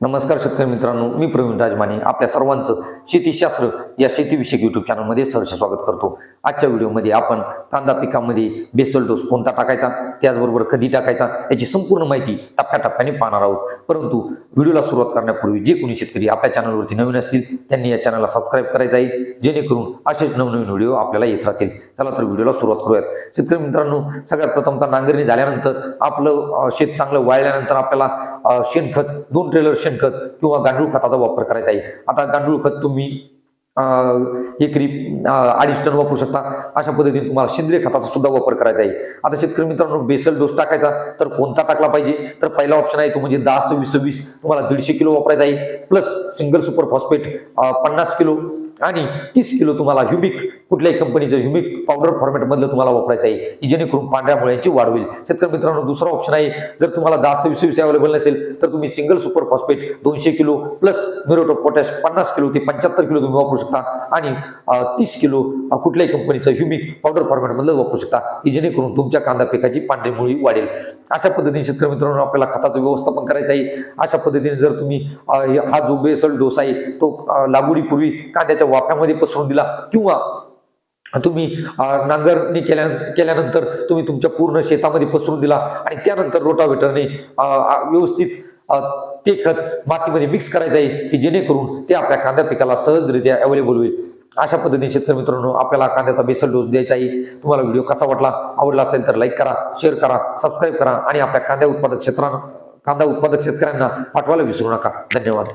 नमस्कार शेतकरी मित्रांनो मी प्रवीण राजमाने आपल्या सर्वांचं शेतीशास्त्र या शेतीविषयक युट्यूब चॅनलमध्ये सहर्ष स्वागत करतो. आजच्या व्हिडिओमध्ये आपण कांदा पिकामध्ये बेसल डोस कोणता टाकायचा त्याचबरोबर कधी टाकायचा याची संपूर्ण माहिती टप्प्याटप्प्याने पाहणार आहोत. परंतु व्हिडिओला सुरुवात करण्यापूर्वी जे कोणी शेतकरी आपल्या चॅनलवरती नवीन असतील त्यांनी या चॅनलला सबस्क्राईब करायचं आहे जेणेकरून असेच नवनवीन व्हिडिओ आपल्याला येत राहतील. चला तर व्हिडिओला सुरुवात करूयात. शेतकरी मित्रांनो सगळ्यात प्रथमतः नांगरणी झाल्यानंतर आपलं शेत चांगलं वाळल्यानंतर आपल्याला शेणखत दोन ट्रेलर शेणखत किंवा गांडूळ खताचा वापर करायचा आहे. आता गांडूळ खत तुम्ही एकरी अडीच टन वापरू शकता. अशा पद्धतीने तुम्हाला सेंद्रिय खताचा सुद्धा वापर करायचा आहे. आता शेतकरी मित्रांनो बेसल डोस टाकायचा तर कोणता टाकला पाहिजे? तर पहिला ऑप्शन आहे तो म्हणजे दहा सव्वीस सव्वीस तुम्हाला दीडशे किलो वापरायचा आहे. प्लस सिंगल सुपर फॉस्फेट पन्नास किलो आणि तीस किलो तुम्हाला ह्युमिक कुठल्याही कंपनीचं ह्युमिक पावडर फॉर्मेटमधलं तुम्हाला वापरायचं आहे की जेणेकरून पांढऱ्या मुळ्यांची वाढ होईल. शेतकरी मित्रांनो दुसरा ऑप्शन आहे जर तुम्हाला दहा सव्वीस वीस अवेलेबल नसेल तर तुम्ही सिंगल सुपर फॉस्फेट दोनशे किलो प्लस मिरोटो पोटॅश पन्नास किलो ते पंच्याहत्तर किलो तुम्ही वापरू शकता. आणि तीस किलो कुठल्याही कंपनीचं ह्युमिक पावडर फॉर्मॅटमधलं वापरू शकता की जेणेकरून तुमच्या कांदा पिकाची पांढरी मुळी वाढेल. अशा पद्धतीने शेतकरी मित्रांनो आपल्याला खताचं व्यवस्थापन करायचं आहे. अशा पद्धतीने जर तुम्ही हा जो बेसल डोस आहे तो लागवडीपूर्वी कांद्याच्या वाफ्यामध्ये पसरून दिला किंवा तुम्ही नांगरणी केल्या केल्यानंतर तुम्ही तुमच्या पूर्ण शेतामध्ये पसरून दिला आणि त्यानंतर रोटावेटरने व्यवस्थित ते खत मातीमध्ये मिक्स करायचं आहे की जेणेकरून ते आपल्या कांदा पिकाला सहजरित्या अवेलेबल होईल. अशा पद्धतीने शेतकरी मित्रांनो आपल्याला कांद्याचा बेसल डोस द्यायचा आहे. तुम्हाला व्हिडिओ कसा वाटला आवडला असेल तर लाईक करा शेअर करा सबस्क्राईब करा आणि आपल्या कांद्या उत्पादक क्षेत्रांना कांदा उत्पादक शेतकऱ्यांना पाठवायला विसरू नका. धन्यवाद.